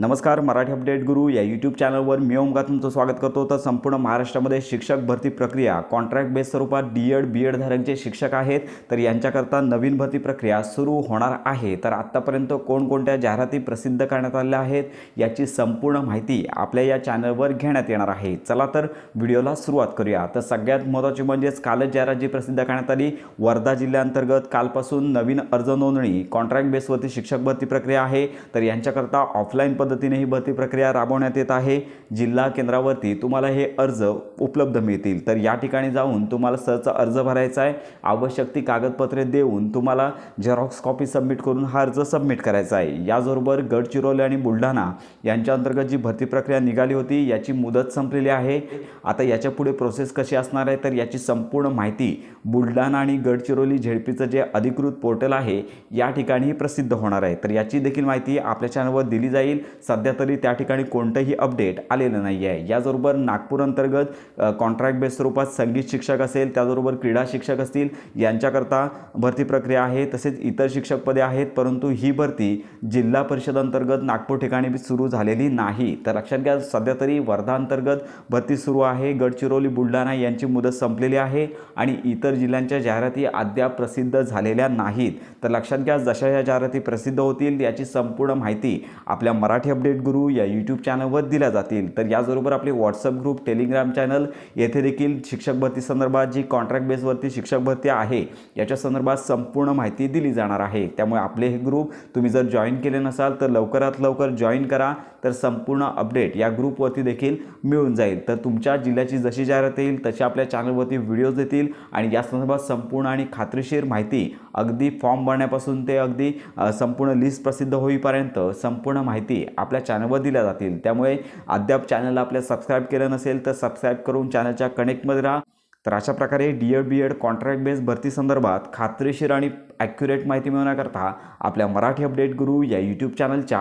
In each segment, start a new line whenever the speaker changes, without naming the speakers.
नमस्कार मराठी अपडेट गुरु. या यूट्यूब चॅनलवर मी ओमगा तुमचं स्वागत करतो. तर संपूर्ण महाराष्ट्रामध्ये शिक्षक भरती प्रक्रिया कॉन्ट्रॅक्ट बेस स्वरूपात डी एड बी एड शिक्षक आहेत. तर यांच्याकरता नवीन भरती प्रक्रिया सुरू होणार आहे. तर आत्तापर्यंत कोणकोणत्या जाहिराती प्रसिद्ध करण्यात आल्या आहेत याची संपूर्ण माहिती आपल्या या चॅनलवर घेण्यात येणार आहे. चला तर व्हिडिओला सुरुवात करूया. तर सगळ्यात महत्त्वाची म्हणजेच कालच जाहिरात जी प्रसिद्ध करण्यात आली वर्धा जिल्ह्याअंतर्गत कालपासून नवीन अर्ज नोंदणी कॉन्ट्रॅक्ट बेसवरती शिक्षक भरती प्रक्रिया आहे. तर यांच्याकरता ऑफलाईन पद्धतीने ही भरती प्रक्रिया राबवण्यात येत आहे. जिल्हा केंद्रावरती तुम्हाला हे अर्ज उपलब्ध मिळतील. तर या ठिकाणी जाऊन तुम्हाला सहज अर्ज भरायचा आहे. आवश्यक ती कागदपत्रे देऊन तुम्हाला झेरॉक्स कॉपी सबमिट करून हा अर्ज सबमिट करायचा आहे. याचबरोबर गडचिरोली आणि बुलढाणा यांच्या अंतर्गत जी भरती प्रक्रिया निघाली होती याची मुदत संपलेली आहे. आता याच्यापुढे प्रोसेस कशी असणार आहे? तर याची संपूर्ण माहिती बुलढाणा आणि गडचिरोली झेडपीचं जे अधिकृत पोर्टल आहे या ठिकाणी प्रसिद्ध होणार आहे. तर याची देखील माहिती आपल्या चॅनलवर दिली जाईल. सध्या तरी त्या ठिकाणी कोणतंही अपडेट आलेलं नाही आहे याचबरोबर नागपूर अंतर्गत कॉन्ट्रॅक्ट बेस स्वरूपात संगीत शिक्षक असेल त्याचबरोबर क्रीडा शिक्षक असतील यांच्याकरता भरती प्रक्रिया आहे तसेच इतर शिक्षक पदे आहेत परंतु ही भरती जिल्हा परिषद अंतर्गत नागपूर ठिकाणी सुरू झालेली नाही. तर लक्षात घ्या सध्या तरी वर्धा अंतर्गत भरती सुरू आहे गडचिरोली बुलढाणा यांची मुदत संपलेली आहे आणि इतर जिल्ह्यांच्या जाहिराती अद्याप प्रसिद्ध झालेल्या नाहीत. तर लक्षात घ्या जशा या जाहिराती प्रसिद्ध होतील याची संपूर्ण माहिती आपल्या मराठी मराठी अपडेट गुरु या यूट्यूब चॅनलवर दिल्या जातील. तर याचबरोबर आपले व्हॉट्सअप ग्रुप टेलिग्राम चॅनल येथे देखील शिक्षक भरती संदर्भात जी कॉन्ट्रॅक्ट बेसवरती शिक्षक भरती आहे याच्या संदर्भात संपूर्ण माहिती दिली जाणार आहे. त्यामुळे आपले हे ग्रुप तुम्ही जर जॉईन केले नसाल तर लवकरात लवकर जॉईन करा. तर संपूर्ण अपडेट या ग्रुपवरती देखील मिळून जाईल. तर तुमच्या जिल्ह्याची जशी जाहिरात येईल तशी आपल्या चॅनलवरती व्हिडिओज येतील आणि या संदर्भात संपूर्ण आणि खात्रीशीर माहिती अगदी फॉर्म भरण्यापासून ते अगदी संपूर्ण लिस्ट प्रसिद्ध होईपर्यंत संपूर्ण माहिती आपल्या चॅनलवर दिल्या जातील. त्यामुळे अद्याप चॅनलला आपल्या सबस्क्राईब केलं नसेल तर सबस्क्राईब करून चॅनलच्या कनेक्टमध्ये राहा. तर अशा प्रकारे D Ed B Ed contract base भरती संदर्भात खात्रीशीर आणि ॲक्युरेट माहिती मिळवण्याकरता आपल्या मराठी अपडेट गुरु या यूट्यूब चॅनलच्या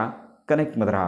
कनेक्टमध्ये राहा.